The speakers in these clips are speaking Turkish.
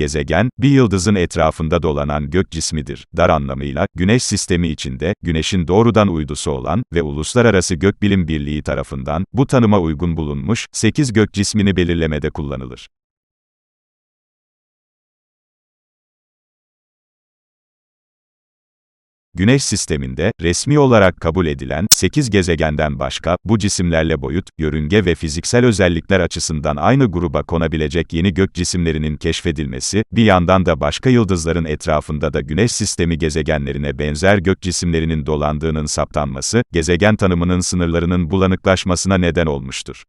gezegen, bir yıldızın etrafında dolanan gök cismidir. Dar anlamıyla, Güneş sistemi içinde, Güneş'in doğrudan uydusu olan ve Uluslararası Gökbilim Birliği tarafından, bu tanıma uygun bulunmuş, 8 gök cismini belirlemede kullanılır. Güneş sisteminde, resmi olarak kabul edilen, 8 gezegenden başka, bu cisimlerle boyut, yörünge ve fiziksel özellikler açısından aynı gruba konabilecek yeni gök cisimlerinin keşfedilmesi, bir yandan da başka yıldızların etrafında da Güneş sistemi gezegenlerine benzer gök cisimlerinin dolandığının saptanması, gezegen tanımının sınırlarının bulanıklaşmasına neden olmuştur.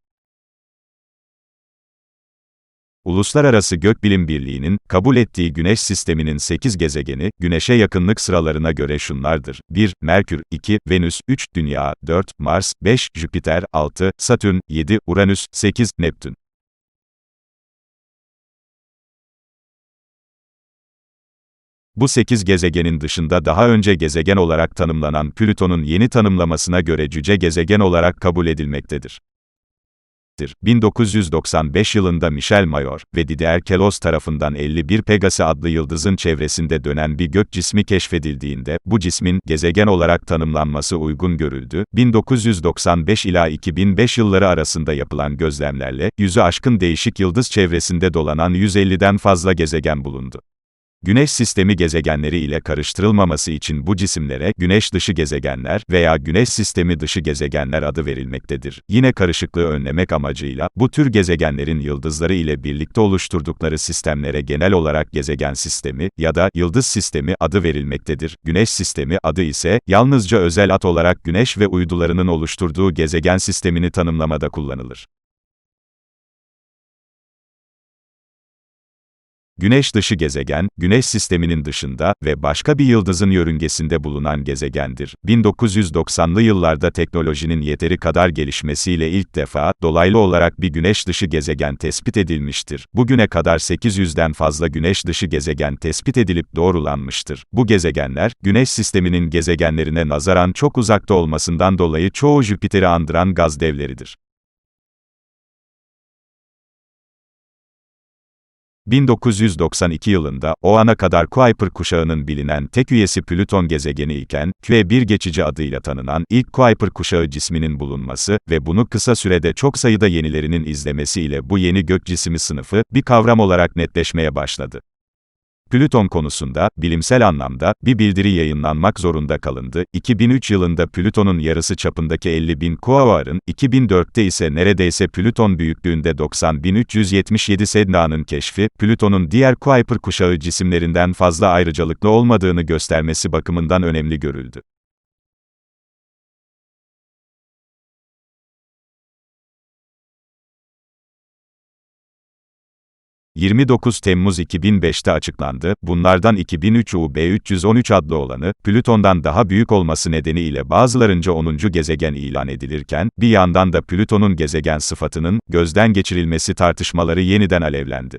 Uluslararası Gökbilim Birliği'nin, kabul ettiği Güneş sisteminin 8 gezegeni, Güneş'e yakınlık sıralarına göre şunlardır. 1. Merkür, 2. Venüs, 3. Dünya, 4. Mars, 5. Jüpiter, 6. Satürn, 7. Uranüs, 8. Neptün. Bu 8 gezegenin dışında daha önce gezegen olarak tanımlanan Plüton'un yeni tanımlamasına göre cüce gezegen olarak kabul edilmektedir. 1995 yılında Michel Mayor ve Didier Queloz tarafından 51 Pegasi adlı yıldızın çevresinde dönen bir gök cismi keşfedildiğinde, bu cismin, gezegen olarak tanımlanması uygun görüldü. 1995 ila 2005 yılları arasında yapılan gözlemlerle, yüzü aşkın değişik yıldız çevresinde dolanan 150'den fazla gezegen bulundu. Güneş sistemi gezegenleri ile karıştırılmaması için bu cisimlere güneş dışı gezegenler veya güneş sistemi dışı gezegenler adı verilmektedir. Yine karışıklığı önlemek amacıyla bu tür gezegenlerin yıldızları ile birlikte oluşturdukları sistemlere genel olarak gezegen sistemi ya da yıldız sistemi adı verilmektedir. Güneş sistemi adı ise yalnızca özel at olarak güneş ve uydularının oluşturduğu gezegen sistemini tanımlamada kullanılır. Güneş dışı gezegen, Güneş sisteminin dışında ve başka bir yıldızın yörüngesinde bulunan gezegendir. 1990'lı yıllarda teknolojinin yeteri kadar gelişmesiyle ilk defa, dolaylı olarak bir Güneş dışı gezegen tespit edilmiştir. Bugüne kadar 800'den fazla Güneş dışı gezegen tespit edilip doğrulanmıştır. Bu gezegenler, Güneş sisteminin gezegenlerine nazaran çok uzakta olmasından dolayı çoğu Jüpiter'i andıran gaz devleridir. 1992 yılında, o ana kadar Kuiper kuşağının bilinen tek üyesi Plüton gezegeni iken, Q1 geçici adıyla tanınan ilk Kuiper kuşağı cisminin bulunması ve bunu kısa sürede çok sayıda yenilerinin izlemesiyle bu yeni gök cismi sınıfı, bir kavram olarak netleşmeye başladı. Plüton konusunda, bilimsel anlamda, bir bildiri yayınlanmak zorunda kalındı. 2003 yılında Plüton'un yarısı çapındaki 50 bin Quaoar'ın, 2004'te ise neredeyse Plüton büyüklüğünde 90.377 Sedna'nın keşfi, Plüton'un diğer Kuiper kuşağı cisimlerinden fazla ayrıcalıklı olmadığını göstermesi bakımından önemli görüldü. 29 Temmuz 2005'te açıklandı. Bunlardan 2003 UB313 adlı olanı, Plüton'dan daha büyük olması nedeniyle bazılarınca 10. gezegen ilan edilirken, bir yandan da Plüton'un gezegen sıfatının, gözden geçirilmesi tartışmaları yeniden alevlendi.